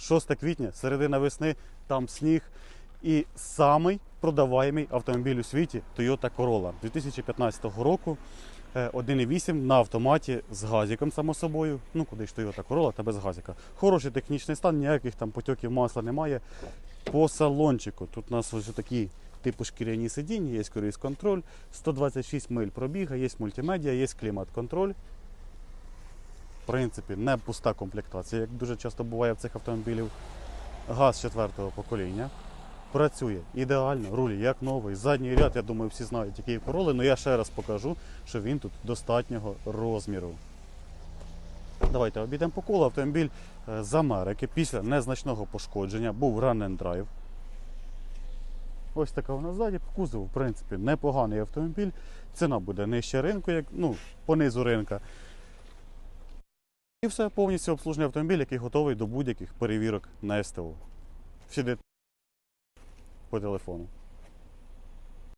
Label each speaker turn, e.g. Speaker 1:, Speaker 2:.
Speaker 1: 6 квітня, середина весни, там сніг. І самий продаваємий автомобіль у світі Toyota Corolla 2015 року. Е, 1.8 на автоматі з газиком, само собою. Ну, куди ж Toyota Corolla та без газика. Хороший технічний стан, ніяких там потьоків масла немає. По салончику. Тут у нас ось такі типу шкіряні сидіння, є круїз контроль, 126 миль пробіга, є мультимедіа, є клімат-контроль. В принципі, не пуста комплектація, як дуже часто буває в цих автомобілів. Газ четвертого покоління. Працює ідеально, руль як новий. Задній ряд, я думаю, всі знають, який короли, але я ще раз покажу, що він тут достатнього розміру. Давайте обійдемо по колу. Автомобіль е, з Америки після незначного пошкодження був run and drive. Ось така вона ззаді, по кузову, в принципі, непоганий автомобіль. Ціна буде нижче ринку, як, ну, по низу ринка. І все повністю обслужений автомобіль, який готовий до будь-яких перевірок на СТО. Всі по телефону.